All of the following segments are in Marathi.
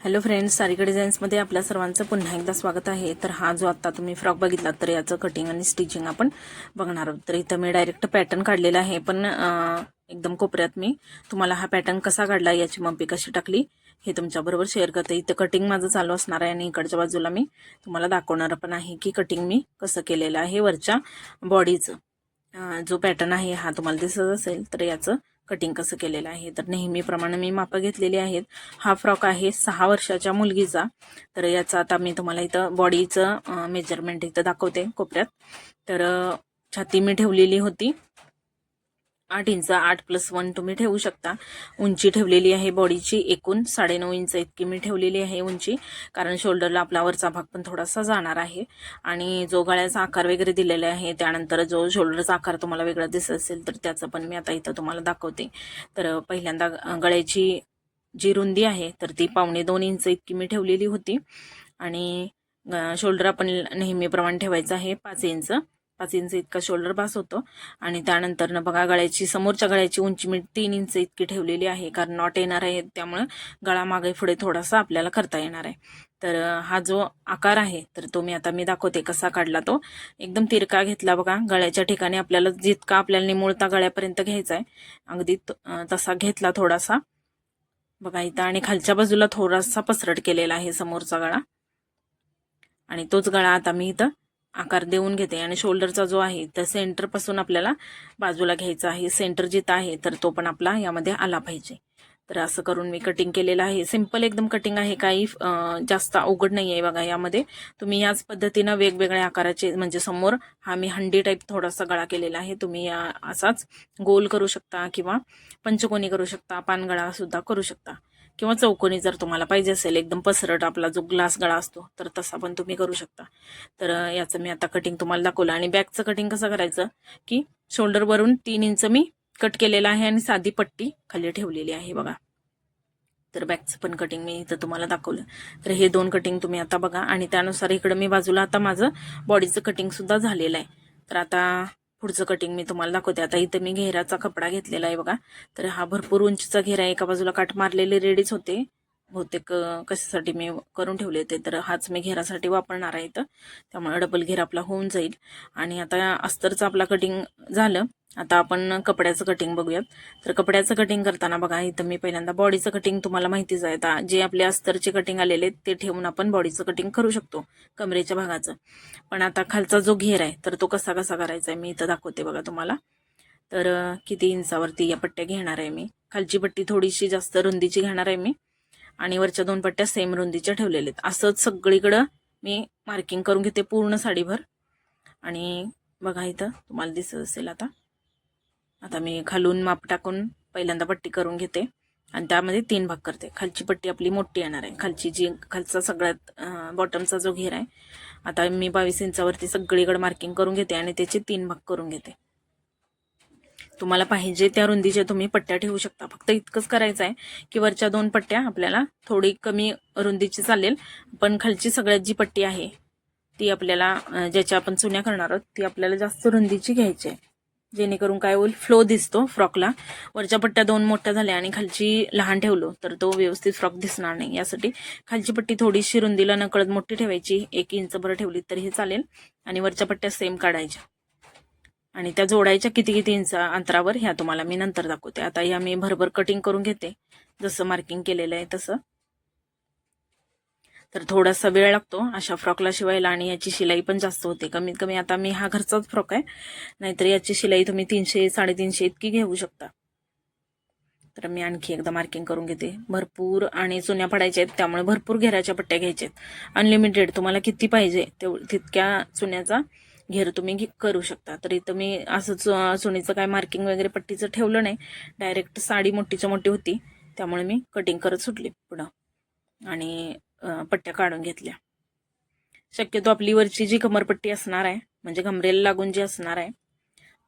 हॅलो फ्रेंड्स सारिका डिझाईन्समध्ये आपल्या सर्वांचं पुन्हा एकदा स्वागत आहे. तर हा जो आता तुम्ही फ्रॉक बघितला तर याचं कटिंग आणि स्टिचिंग आपण बघणार आहोत. तर इथं मी डायरेक्ट पॅटर्न काढलेला आहे पण एकदम कोपऱ्यात मी तुम्हाला हा पॅटर्न कसा काढला याची मम्पी कशी टाकली हे तुमच्याबरोबर शेअर करते. इथं कटिंग माझं चालू असणार आहे आणि इकडच्या बाजूला मी तुम्हाला दाखवणार पण आहे की कटिंग मी कसं केलेलं आहे वरच्या बॉडीचं जो पॅटर्न आहे हा तुम्हाला दिसत असेल तर याचं कटिंग कसं केलेलं आहे तर नेहमीप्रमाणे मी मापं घेतलेली आहेत. हा फ्रॉक आहे सहा वर्षाच्या मुलगीचा. तर याचा आता मी तुम्हाला इथं बॉडीचं मेजरमेंट इथं दाखवते कोपऱ्यात. तर छाती मी ठेवलेली होती. आठ इंच आठ प्लस वन तुम्ही ठेवू शकता. उंची ठेवलेली आहे बॉडीची एकूण साडेनऊ इंच इतकी मी ठेवलेली आहे उंची कारण शोल्डरला आपला वरचा भाग पण थोडासा जाणार आहे. आणि जो गळ्याचा आकार वगैरे दिलेला आहे त्यानंतर जो शोल्डरचा आकार तुम्हाला वेगळा दिसत असेल तर त्याचं पण मी आता इथं तुम्हाला दाखवते. तर पहिल्यांदा गळ्याची जी रुंदी आहे तर ती पावणे दोन इंच इतकी मी ठेवलेली होती. आणि शोल्डर आपण नेहमीप्रमाणे ठेवायचं आहे पाच इंच. पाच इंच इतका शोल्डर पास होतो. आणि त्यानंतर न बघा गळ्याची समोरच्या गळ्याची उंची मी तीन इंच इतकी ठेवलेली आहे कारण नॉट येणार आहे त्यामुळं गळा मागे पुढे थोडासा आपल्याला करता येणार आहे. तर हा जो आकार आहे तर तो मी आता मी दाखवते कसा काढला तो. एकदम तिरका घेतला बघा गळ्याच्या ठिकाणी आपल्याला जितका आपल्याला निमुळता गळ्यापर्यंत घ्यायचा आहे अगदी तसा घेतला थोडासा. बघा इथं आणि खालच्या बाजूला थोडासा पसरट केलेला आहे समोरचा गळा. आणि तोच गळा आता मी इथं आकार देऊन घेते आणि शोल्डरचा जो आहे तर सेंटरपासून आपल्याला बाजूला घ्यायचा आहे सेंटर जिथं आहे तर तो पण आपला यामध्ये आला पाहिजे. तर असं करून मी कटिंग केलेलं आहे. सिंपल एकदम कटिंग आहे काही जास्त अवघड नाही आहे बघा यामध्ये. तुम्ही याच पद्धतीनं वेगवेगळ्या आकाराचे म्हणजे समोर हा मी हंडी टाईप थोडासा गळा केलेला आहे. तुम्ही असाच गोल करू शकता किंवा पंचकोनी करू शकता पानगळा सुद्धा करू शकता. किंवा चौकोनी जर तुम्हाला पाहिजे असेल एकदम पसरट आपला जो ग्लास गळा असतो तर तसा पण तुम्ही करू शकता. तर याचं मी आता कटिंग तुम्हाला दाखवलं. आणि बॅकचं कटिंग कसं करायचं की शोल्डरवरून तीन इंच मी कट केलेलं आहे आणि साधी पट्टी खाली ठेवलेली आहे बघा. तर बॅकचं पण कटिंग मी इथं तुम्हाला दाखवलं. तर हे दोन कटिंग तुम्ही आता बघा. आणि त्यानुसार इकडं मी बाजूला आता माझं बॉडीचं कटिंग सुद्धा झालेलं आहे. तर आता पुढचं कटिंग मी तुम्हाला दाखवते. आता इथं मी घेराचा कपडा घेतलेला आहे बघा. तर हा भरपूर उंचीचा घेरा एका बाजूला काठ मारलेले रेडीच होते. बहुतेक कशासाठी मी करून ठेवले होते. तर हाच मी घेरासाठी वापरणार आहे इथं. त्यामुळे डबल घेर आपला होऊन जाईल. आणि आता अस्तरचं आपला कटिंग झालं. आता आपण कपड्याचं कटिंग बघूयात. तर कपड्याचं कटिंग करताना बघा इथं मी पहिल्यांदा बॉडीचं कटिंग तुम्हाला माहितीच आहे. आता जे आपले अस्तरचे कटिंग आलेले आहेत ते ठेवून आपण बॉडीचं कटिंग करू शकतो कमरेच्या भागाचं. पण आता खालचा जो घेर आहे तर तो कसा कसा करायचा आहे मी इथं दाखवते बघा तुम्हाला. तर किती इंचावरती या पट्ट्या घेणार आहे मी. खालची पट्टी थोडीशी जास्त रुंदीची घेणार आहे मी. आणि वरच्या दोन पट्ट्या सेम रुंदीच्या ठेवलेल्या आहेत. असंच सगळीकडं मी मार्किंग करून घेते पूर्ण साडीभर. आणि बघा इथं तुम्हाला दिसत असेल आता. आता मी खालून माप टाकून पहिल्यांदा पट्टी करून घेते. आणि त्यामध्ये तीन भाग करते. खालची पट्टी आपली मोठी येणार आहे. खालची जी खालचा सगळ्यात बॉटमचा जो घेर आहे आता मी बावीस इंचावरती सगळीकडे मार्किंग करून घेते आणि त्याचे तीन भाग करून घेते. तुम्हाला पाहिजे त्या रुंदीच्या तुम्ही पट्ट्या ठेवू शकता. फक्त इतकंच करायचं आहे की वरच्या दोन पट्ट्या आपल्याला थोडी कमी रुंदीची चालेल पण खालची सगळ्यात जी पट्टी आहे ती आपल्याला ज्याच्या आपण चुन्या करणार आहोत ती आपल्याला जास्त रुंदीची घ्यायची आहे. जेणेकरून काय होईल फ्लो दिसतो फ्रॉकला वरच्या पट्ट्या दोन मोठ्या झाल्या आणि खालची लहान ठेवलो तर तो व्यवस्थित फ्रॉक दिसणार नाही. यासाठी खालची पट्टी थोडीशी रुंदीला नकळत मोठी ठेवायची एक इंच भर ठेवली तरी चालेल. आणि वरच्या पट्ट्या सेम काढायच्या. आणि त्या जोडायच्या किती किती इंच अंतरावर ह्या तुम्हाला मी नंतर दाखवते. आता ह्या मी भरभर कटिंग करून घेते. जसं मार्किंग केलेलं आहे तसं. तर थोडासा वेळ लागतो अशा फ्रॉकला शिवायला आणि याची शिलाई पण जास्त होते. कमीत कमी आता मी हा घरचाच फ्रॉक आहे. नाहीतर याची शिलाई तुम्ही तीनशे साडेतीनशे इतकी घेऊ शकता. तर मी आणखी एकदा मार्किंग करून घेते. भरपूर आणि चुन्या पडायच्या आहेत त्यामुळे भरपूर घेराच्या पट्ट्या घ्यायच्या आहेत. अनलिमिटेड तुम्हाला किती पाहिजे तेव तितक्या चुन्याचा घेर तुम्ही करू शकता. तर इथं मी असं चुनीचं काय मार्किंग वगैरे पट्टीचं ठेवलं नाही. डायरेक्ट साडी मोठीच्या मोठी होती. त्यामुळे मी कटिंग करत सुटली पुढं. आणि पट्ट्या काढून घेतल्या. शक्यतो आपली वरची जी कमरपट्टी असणार आहे म्हणजे कमरेला लागून जी असणार आहे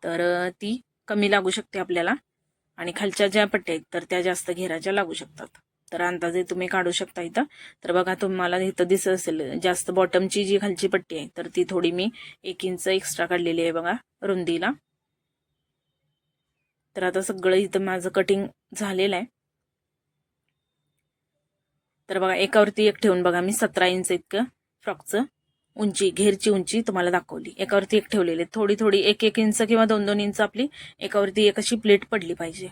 तर ती कमी लागू शकते आपल्याला आणि खालच्या ज्या पट्ट्या आहेत तर त्या जास्त घेराच्या लागू शकतात. तर अंदाजे तुम्ही काढू शकता इथं. तर बघा तुम्हाला इथं दिसत असेल जास्त बॉटमची जी खालची पट्टी आहे तर ती थोडी मी एक इंच एक्स्ट्रा काढलेली आहे बघा रुंदीला. तर आता सगळं इथं माझं कटिंग झालेलं आहे. तर बघा एकावरती एक ठेवून बघा मी सतरा इंच इतकं फ्रॉकचं. उंची घेरची उंची तुम्हाला दाखवली. एकावरती एक ठेवलेली. थोडी थोडी एक एक इंच किंवा दोन दोन इंच आपली एकावरती एक अशी प्लेट पडली पाहिजे.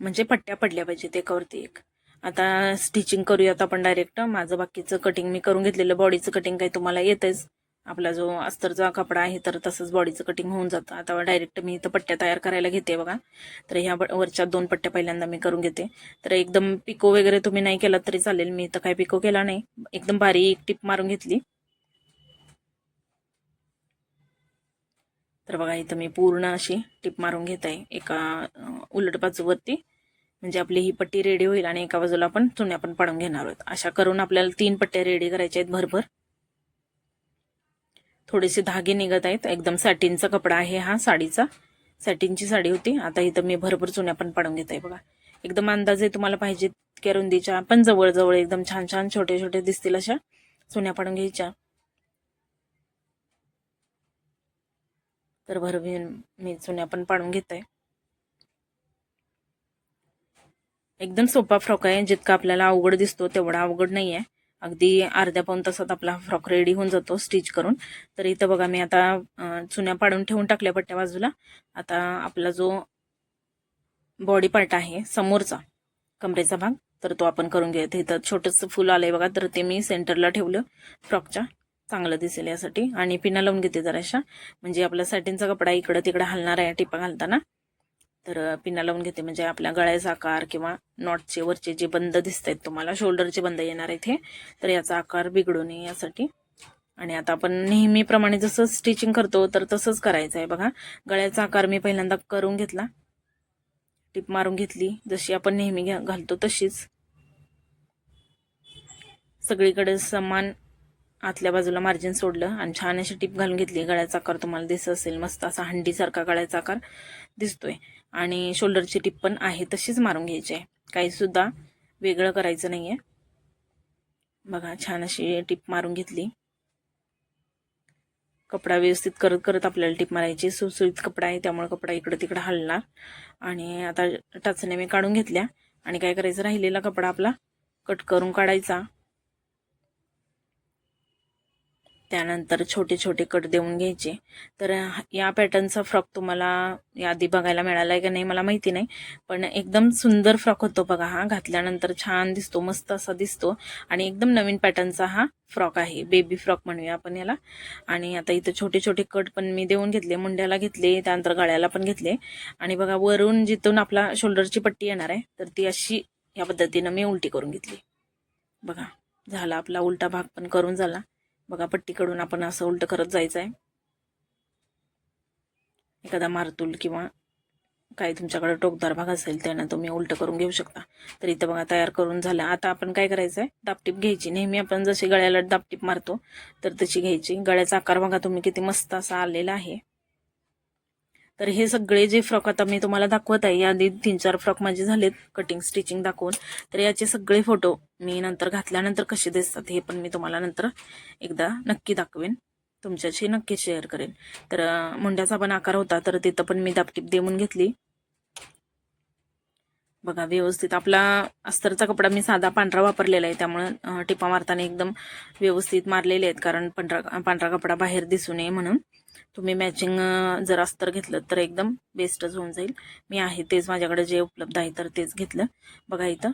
म्हणजे पट्ट्या पडल्या पाहिजेत एकावरती एक. आता स्टिचिंग करूयात आपण डायरेक्ट. माझं बाकीचं कटिंग मी करून घेतलेलं. बॉडीचं कटिंग काही तुम्हाला येतच. आपला जो अस्तरचा कपडा आहे तर तसंच बॉडीचं कटिंग होऊन जातं. आता डायरेक्ट मी इथं पट्ट्या तयार करायला घेते बघा. तर ह्या वरच्या दोन पट्ट्या पहिल्यांदा मी करून घेते. तर एकदम पिको वगैरे तुम्ही नाही केला तरी चालेल. मी इथं काही पिको केला नाही. एकदम बारीक टिप मारून घेतली. तर बघा इथं मी पूर्ण अशी टिप मारून घेत. आहे एका उलट बाजूवरती. म्हणजे आपली ही पट्टी रेडी होईल आणि एका बाजूला आपण चुन्या पण पाडून घेणार आहोत. अशा करून आपल्याला तीन पट्ट्या रेडी करायच्या आहेत भरभर. थोडेसे धागे निघत आहेत. एकदम सॅटिनचा कपडा आहे हा साडीचा. सॅटिनची साडी होती. आता इथं मी भरभर चुन्या पण पाडून घेत आहे बघा. एकदम अंदाजे तुम्हाला पाहिजे इतक्या रुंदीच्या पण जवळजवळ एकदम छान छान छोटे छोटे दिसतील अशा चुन्या पाडून घ्यायच्या. तर भरभर मी चुन्या पण पाडून घेत. आहे एकदम सोपा फ्रॉक आहे. जितका आपल्याला अवघड दिसतो तेवढा अवघड नाही आहे अगदी अर्ध्या पाऊन तासात आपला फ्रॉक रेडी होऊन जातो स्टिच करून. तर इथं बघा मी आता चुन्या पाडून ठेवून टाकल्या पट्ट्या बाजूला. आता आपला जो बॉडी पार्ट आहे समोरचा कमरेचा भाग तर तो आपण करून घेऊयात. इथं छोटंसं फुल आलंय बघा तर ते मी सेंटरला ठेवलं फ्रॉकच्या. चांगलं दिसेल यासाठी. आणि पिना लावून घेते जराशा. म्हणजे आपला सॅटिनचा कपडा इकडं तिकडं हलणार आहे टिपा घालताना. तर पिना लावून घेते. म्हणजे आपल्या गळ्याचा आकार किंवा नॉटचे वरचे जे बंद दिसत आहेत तुम्हाला शोल्डरचे बंद येणार आहेत तर याचा आकार बिघडू नये यासाठी. आणि आता आपण नेहमीप्रमाणे जसं स्टिचिंग करतो तर तसंच करायचं आहे बघा. गळ्याचा आकार मी पहिल्यांदा करून घेतला. टिप मारून घेतली. जशी आपण नेहमी घ्या- घालतो तशीच. सगळीकडे समान आतल्या बाजूला मार्जिन सोडलं आणि छान अशी टिप घालून घेतली. गळ्याचा आकार तुम्हाला दिसत असेल मस्त असा हंडीसारखा गळ्याचा आकार दिसतोय. आणि शोल्डरची टिप पण आहे तशीच मारून घ्यायची आहे. काहीसुद्धा वेगळं करायचं नाही आहे बघा छान अशी टिप मारून घेतली. कपडा व्यवस्थित करत करत आपल्याला टिप मारायची. सुसुईत कपडा आहे त्यामुळे कपडा इकडं तिकडं हलणार. आणि आता टाचण्या मी काढून घेतल्या. आणि काय करायचं राहिलेला कपडा आपला कट करून काढायचा. त्यानंतर छोटे छोटे कट देऊन घ्यायचे. तर या पॅटर्नचा फ्रॉक तुम्हाला यादी बघायला मिळाला आहे का नाही मला माहिती नाही पण एकदम सुंदर फ्रॉक होतो बघा हा. घातल्यानंतर छान दिसतो मस्त असा दिसतो. आणि एकदम नवीन पॅटर्नचा हा फ्रॉक आहे. बेबी फ्रॉक म्हणूया आपण याला. आणि आता इथं छोटे छोटे कट पण मी देऊन घेतले मुंड्याला घेतले त्यानंतर गळ्याला पण घेतले. आणि बघा वरून जिथून आपला शोल्डरची पट्टी येणार आहे तर ती अशी या पद्धतीनं मी उलटी करून घेतली. बघा झाला आपला उलटा भाग पण करून झाला. बघा पट्टीकडून आपण असं उलट करत जायचं आहे एखादा मारतूल किंवा काही तुमच्याकडे टोकदार भाग असेल त्यानं तुम्ही उलट करून घेऊ शकता. तर इथं बघा तयार करून झालं. आता आपण काय करायचं आहे दापटीप घ्यायची. नेहमी आपण जशी गळ्याला दापटीप मारतो तर तशी घ्यायची. गळ्याचा आकार बघा तुम्ही किती मस्त असा आलेला आहे. तर हे सगळे जे फ्रॉक आता मी तुम्हाला दाखवत आहे याआधी तीन चार फ्रॉक माझे झालेत कटिंग स्टिचिंग दाखवून. तर याचे सगळे फोटो मी नंतर घातल्यानंतर कसे दिसतात हे पण मी तुम्हाला नंतर एकदा नक्की दाखवेन. तुमच्याशी नक्की शेअर करेन. तर मुंड्याचा पण आकार होता तर तिथं पण मी दापटीप देऊन घेतली. बघा व्यवस्थित. आपला अस्तरचा कपडा मी साधा पांढरा वापरलेला आहे त्यामुळे टिपा मारताना एकदम व्यवस्थित मारलेले आहेत कारण पांढरा पांढरा कपडा बाहेर दिसू नये म्हणून. तुम्ही मॅचिंग जर अस्तर घेतलं तर एकदम बेस्टच होऊन जाईल. मी आहे तेच माझ्याकडे जे उपलब्ध आहे तर तेच घेतलं. बघा इथं.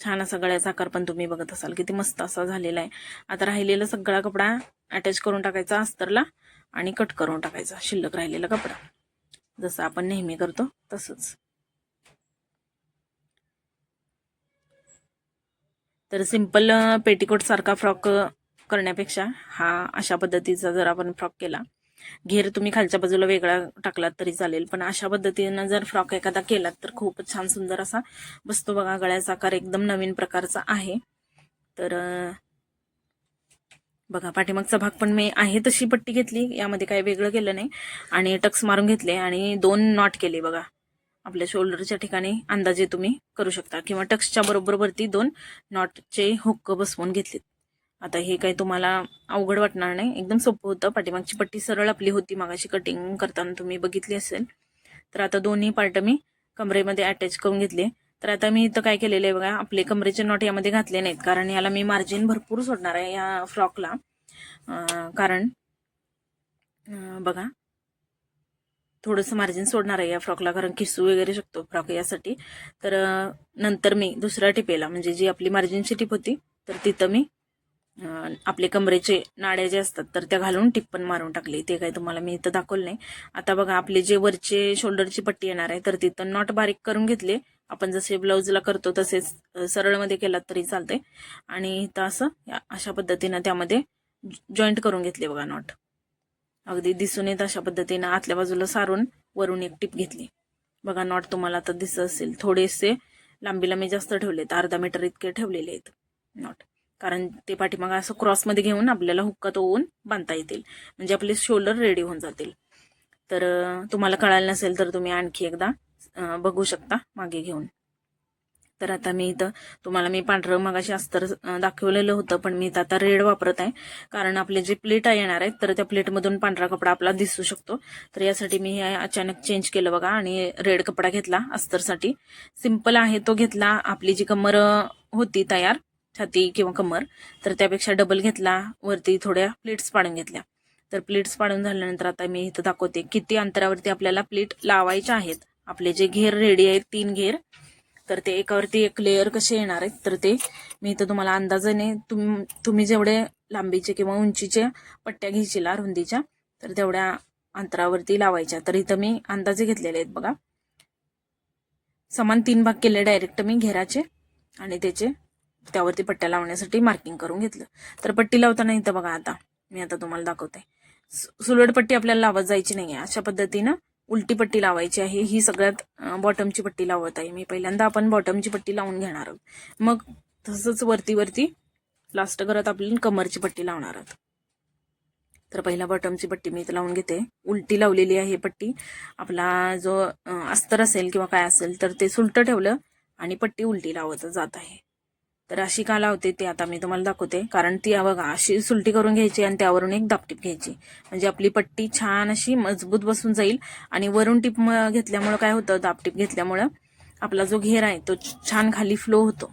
छान असा गळ्याचा आकार पण तुम्ही बघत असाल. किती मस्त असा झालेला आहे. आता राहिलेला सगळा कपडा अटॅच करून टाकायचा अस्तरला आणि कट करून टाकायचा. शिल्लक राहिलेला कपडा. जसं आपण नेहमी करतो तसंच. तर सिंपल पेटीकोट सारखा फ्रॉक करण्यापेक्षा हा अशा पद्धतीचा जर आपण फ्रॉक केला घेर तुम्ही खालच्या बाजूला वेगळा टाकलात तरी चालेल. पण अशा पद्धतीनं जर फ्रॉक एखादा केलात तर खूपच छान सुंदर असा बसतो बघा गळ्याचा आकार एकदम नवीन प्रकारचा आहे. तर बघा पाठीमागचा भाग पण मी आहे तशी पट्टी घेतली यामध्ये काही वेगळं केलं नाही. आणि टक्स मारून घेतले आणि दोन नॉट केले बघा. आपल्या शोल्डरच्या ठिकाणी अंदाजे तुम्ही करू शकता. किंवा टक्सच्या बरोबर वरती दोन नॉटचे हुक्क बसवून घेतलेत. आता हे काही तुम्हाला अवघड वाटणार नाही. एकदम सोपं होतं. पाठीमागची पट्टी सरळ आपली होती. मागाशी कटिंग करताना तुम्ही बघितली असेल. तर आता दोन्ही पार्ट मी कमरेमध्ये अटॅच करून घेतले. तर आता मी इथं काय केलेलं आहे बघा. आपले कमरेचे नॉट यामध्ये घातले नाहीत. कारण याला मी मार्जिन भरपूर सोडणार आहे या फ्रॉकला कारण बघा. थोडंसं मार्जिन सोडणार आहे या फ्रॉकला कारण किसू वगैरे शकतो फ्रॉक यासाठी. तर नंतर मी दुसऱ्या टिपेला म्हणजे जी आपली मार्जिनची टिप होती तर तिथं मी आपले कमरेचे नाड्या जे असतात तर त्या घालून टिप पण मारून टाकली. ते काही तुम्हाला मी इथं दाखवलं नाही. आता बघा आपले जे वरचे शोल्डरची पट्टी येणार आहे तर तिथं नॉट बारीक करून घेतले. आपण जसे ब्लाऊजला करतो तसेच सरळमध्ये केलात तरी चालते आणि इथं असं या- अशा पद्धतीनं त्यामध्ये जॉईंट करून घेतले बघा नॉट. अगदी दिसून येत अशा पद्धतीनं आतल्या बाजूला सारून वरून एक टिप घेतली. बघा नॉट तुम्हाला आता दिसत असेल. थोडेसे लांबीला मी जास्त ठेवलेत अर्धा मीटर इतके ठेवलेले आहेत नॉट. कारण ते पाठीमागं असं क्रॉसमध्ये घेऊन आपल्याला हुक्कात ओवून बांधता येतील. म्हणजे आपले शोल्डर रेडी होऊन जातील. तर तुम्हाला कळालं नसेल तर तुम्ही आणखी एकदा बघू शकता मागे घेऊन. तर आता मी इथं तुम्हाला मी पांढरं मगाशी अस्तर दाखवलेलं होतं पण मी इथं आता रेड वापरत आहे. कारण आपले जे प्लेट येणार आहेत तर त्या प्लेटमधून पांढरा कपडा आपला दिसू शकतो. तर यासाठी मी हे अचानक चेंज केलं बघा आणि रेड कपडा घेतला अस्तरसाठी सिंपल आहे तो घेतला. आपली जी कमर होती तयार छाती किंवा कमर तर त्यापेक्षा डबल घेतला वरती थोड्या प्लेट्स पाडून घेतल्या. तर प्लेट्स पाडून झाल्यानंतर आता मी इथं दाखवते किती अंतरावरती आपल्याला प्लेट लावायच्या आहेत. आपले जे घेर रेडी आहेत तीन घेर तर ते एकावरती एक लेअर कसे येणार आहेत तर ते मी इथं तुम्हाला अंदाजाने तुम तुम्ही जेवढे लांबीचे किंवा उंचीच्या पट्ट्या घ्यायची रुंदीच्या तर तेवढ्या अंतरावरती लावायच्या. तर इथं मी अंदाजे घेतलेले आहेत बघा. समान तीन भाग केले डायरेक्ट मी घेराचे आणि त्याचे त्यावरती पट्ट्या लावण्यासाठी मार्किंग करून घेतलं. तर पट्टी लावताना इथं बघा आता मी आता तुम्हाला दाखवते. सु- सुलट पट्टी आपल्याला लावत जायची नाही आहे अशा पद्धतीनं उलटी पट्टी लावायची आहे. ही सगळ्यात बॉटमची पट्टी लावत आहे. मी पहिल्यांदा आपण बॉटमची पट्टी लावून घेणार आहोत. मग तसंच वरती वरती लास्ट करत आपली कमरची पट्टी लावणार आहोत. तर पहिला बॉटमची पट्टी मी इथं लावून घेते. उलटी लावलेली आहे पट्टी. आपला जो अस्तर असेल किंवा काय असेल तर ते सुलटं ठेवलं आणि पट्टी उलटी लावत जात आहे. तर अशी का लावते ते आता मी तुम्हाला दाखवते. कारण ती बघा अशी सुलटी करून घ्यायची आणि त्यावरून एक दापटीप घ्यायची. म्हणजे आपली पट्टी छान अशी मजबूत बसून जाईल आणि वरून टिप घेतल्यामुळं काय होतं दापटीप घेतल्यामुळं आपला जो घेर आहे तो छान खाली फ्लो होतो.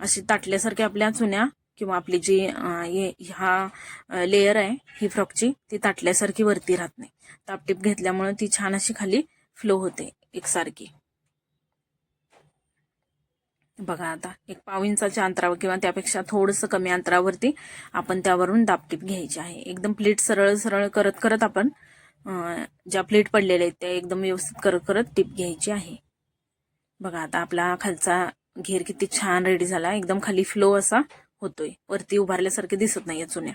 अशी ताटल्यासारख्या आपल्या चुन्या किंवा आपली जी अं, हा लेयर आहे ही फ्रॉकची ती ताटल्यासारखी वरती राहत नाही. तापटीप घेतल्यामुळं ती छान अशी खाली फ्लो होते एकसारखी. बघा आता एक पाव इंचाच्या अंतरावर किंवा त्यापेक्षा थोडंसं कमी अंतरावरती आपण त्यावरून दापटीप घ्यायची आहे. एकदम प्लेट सरळ सरळ करत करत आपण ज्या प्लेट पडलेल्या आहेत त्या एकदम व्यवस्थित करत करत टिप घ्यायची आहे. बघा आता आपला खालचा घेर किती छान रेडी झाला. एकदम खाली फ्लो असा होतोय. वरती उभारल्यासारखे दिसत नाही चुन्या.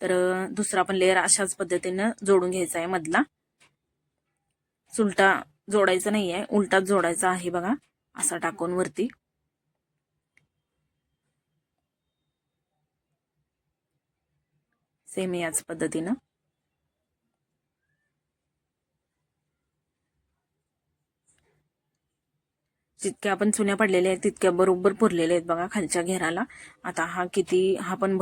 तर दुसरा आपण लेअर अशाच पद्धतीनं जोडून घ्यायचा आहे मधला. चुलटा जोडायचा नाही आहे उलटाच जोडायचा आहे बघा. असा टाकून वरती. सेम याच पद्धतीनं. जितक्या आपण चुन्या पडलेल्या आहेत तितक्या बरोबर पुरलेल्या आहेत बघा खालच्या घेराला. आता हा किती हा पण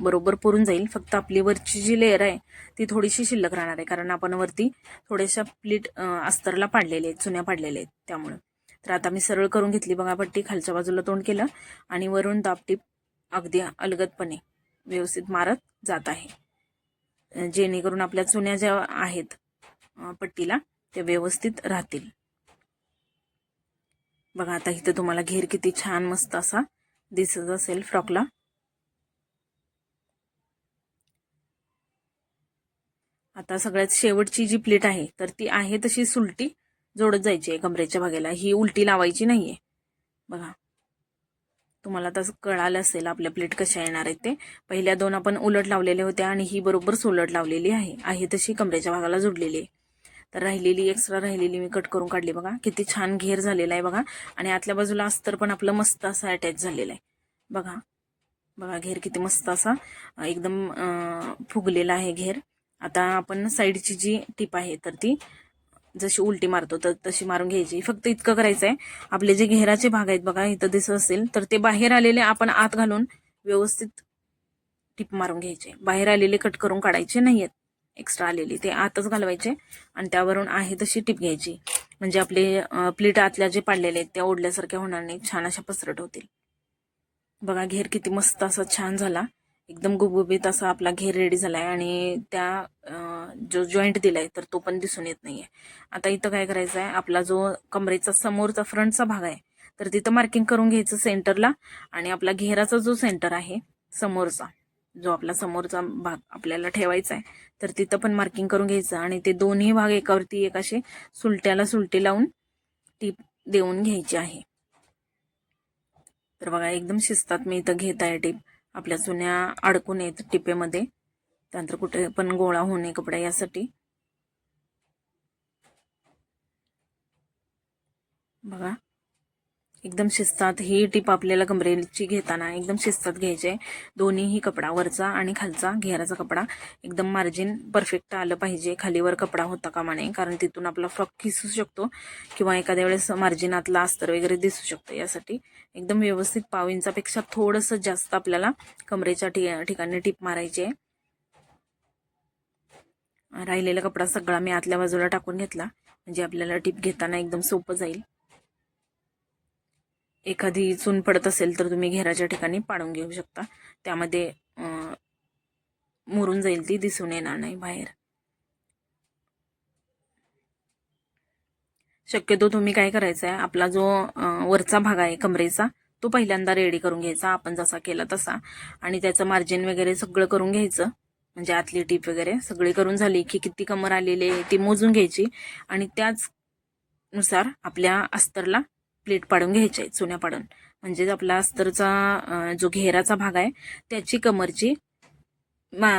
बरोबर पुरून जाईल. फक्त आपली वरची जी लेअर आहे ती थोडीशी शिल्लक राहणार आहे. कारण आपण वरती थोड्याशा प्लीट अस्तरला पाडलेले आहेत चुन्या पाडलेल्या आहेत त्यामुळं. तर आता मी सरळ करून घेतली बघा पट्टी खालच्या बाजूला तोंड केलं आणि वरून दापटीप अगदी अलगदपणे व्यवस्थित मारत जात आहे. जेणेकरून आपल्या चुन्या ज्या आहेत पट्टीला त्या व्यवस्थित राहतील. बघा आता इथं तुम्हाला घेर किती छान मस्त असा दिसत असेल फ्रॉकला. आता सगळ्यात शेवटची जी प्लेट आहे तर ती आहे तशी सुलटी जोडत जायची आहे कमरेच्या भागाला ही उलटी लावायची नाहीये. बघा तुम्हाला आता कळालं असेल आपल्या प्लेट कशा येणार आहेत ते. पहिल्या दोन आपण उलट लावलेल्या होत्या आणि ही बरोबर सोलट लावलेली आहे. आहे तशी कमरेच्या भागाला जोडलेली आहे. तर राहिलेली एक्स्ट्रा राहिलेली मी कट करून काढली बघा. किती छान घेर झालेला आहे बघा. आणि आतल्या बाजूला अस्तर पण आपलं मस्त असं अटॅच झालेला आहे. बघा. बघा घेर किती मस्त असा एकदम फुगलेला आहे घेर. आता आपण साईडची जी टीप आहे तर ती जशी उलटी मारतो तर तशी मारून घ्यायची. फक्त इतकं करायचं आहे आपले जे घेराचे भाग आहेत बघा इथं दिसत असेल तर ते बाहेर आलेले आपण आत घालून व्यवस्थित टिप मारून घ्यायचे. बाहेर आलेले कट करून काढायचे नाहीयेत. एक्स्ट्रा आलेली. ते आतच घालवायचे आणि त्यावरून आहे तशी टिप घ्यायची. म्हणजे आपले प्लेट आतल्या जे पाडलेले आहेत त्या ओढल्यासारख्या होणार नाही छान अशा पसरट होतील. बघा घेर किती मस्त असा छान झाला. एकदम गुबगुबीत असा आपला घेर रेडी झालाय आणि त्या जो जॉईंट दिलाय तर तो पण दिसून येत नाही आहे आता इथं काय करायचं आहे आपला जो कमरेचा समोरचा फ्रंटचा भाग आहे तर तिथं मार्किंग करून घ्यायचं सेंटरला आणि आपला घेराचा जो सेंटर आहे समोरचा जो आपला समोरचा भाग आपल्याला ठेवायचा आहे तर तिथं पण मार्किंग करून घ्यायचं आणि ते दोन्ही भाग एकावरती एक असे सुलट्याला सुलटी लावून टीप देऊन घ्यायची आहे. तर बघा एकदम शिस्तात मी इथं घेत आहे टीप. आपल्या चुन्या अडकून येत टिपेमध्ये. त्यानंतर कुठे पण गोळा होऊ नये कपडा यासाठी. बघा. एकदम शिस्तात ही टीप आपल्याला कमरेची घेताना एकदम शिस्तात घ्यायची. आहे दोन्हीही कपडा वरचा आणि खालचा घेराचा कपडा. एकदम मार्जिन परफेक्ट आलं पाहिजे. खालीवर कपडा होता कामा नये कारण तिथून आपला फ्रॉक खिसू शकतो किंवा एखाद्या वेळेस मार्जिनातला अस्तर वगैरे दिसू शकतो. यासाठी एकदम व्यवस्थित पाव इंचापेक्षा थोडंसं जास्त आपल्याला कमरेच्या ठि- ठिकाणी टीप मारायची आहे. राहिलेला कपडा सगळा मी आतल्या बाजूला टाकून घेतला. म्हणजे आपल्याला टीप घेताना एकदम सोपं जाईल. एखादी चून पडत असेल तर तुम्ही घेराच्या ठिकाणी पाडून घेऊ शकता. त्यामध्ये मुरून जाईल ती दिसून येणार नाही बाहेर. शक्यतो तुम्ही काय करायचं आहे आपला जो वरचा भाग आहे कमरेचा तो पहिल्यांदा रेडी करून घ्यायचा आपण जसा केला तसा. आणि त्याचं मार्जिन वगैरे सगळं करून घ्यायचं म्हणजे आतली टीप वगैरे सगळी करून झाली की किती कमर आलेली आहे ती मोजून घ्यायची. आणि त्याच नुसार आपल्या अस्तरला प्लेट पाडून घ्यायच्या आहेत चुन्या पाडून. म्हणजे आपला अस्तरचा जो घेराचा भाग आहे त्याची कमरची मा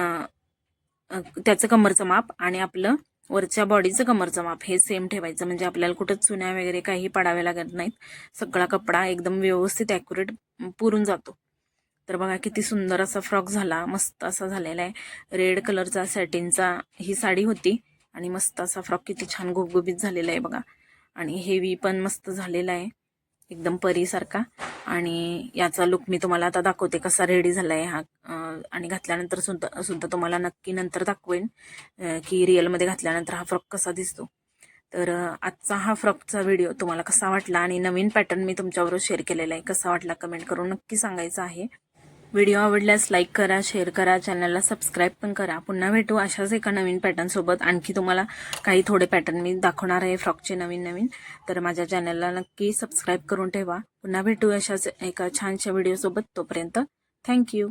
त्याचं कमरचं माप आणि आपलं वरच्या बॉडीचं कमरचं माप हे सेम ठेवायचं. म्हणजे आपल्याला कुठं चुन्या वगैरे काही पाडाव्या लागत नाहीत. सगळा कपडा एकदम व्यवस्थित ॲक्युरेट पुरून जातो. तर बघा किती सुंदर असा फ्रॉक झाला मस्त असा झालेला आहे. रेड कलरचा सॅटिनचा ही साडी होती. आणि मस्त असा फ्रॉक किती छान गुबगुबीत झालेला आहे बघा. आणि हेवी पण मस्त झालेला आहे. एकदम परीसारखा. आणि याचा लुक मी तुम्हाला आता दाखवते कसा रेडी झाला आहे हा आणि घातल्यानंतर सुद्धा सुद्धा तुम्हाला नक्की नंतर दाखवेन की रिअलमध्ये घातल्यानंतर हा फ्रॉक कसा दिसतो. तर आजचा हा फ्रॉकचा व्हिडिओ तुम्हाला कसा वाटला आणि नवीन पॅटर्न मी तुमच्याबरोबर शेअर केलेला आहे कसा वाटला कमेंट करून नक्की सांगायचं आहे. व्हिडिओ आवडल्यास लाईक करा शेअर करा चॅनलला सबस्क्राईब पण करा. पुन्हा भेटू अशाच एका नवीन पॅटर्नसोबत आणखी तुम्हाला काही थोडे पॅटर्न मी दाखवणार आहे फ्रॉकचे नवीन नवीन. तर माझ्या चॅनलला नक्की सबस्क्राईब करून ठेवा. पुन्हा भेटू अशाच एका छानशा व्हिडिओसोबत तोपर्यंत थँक्यू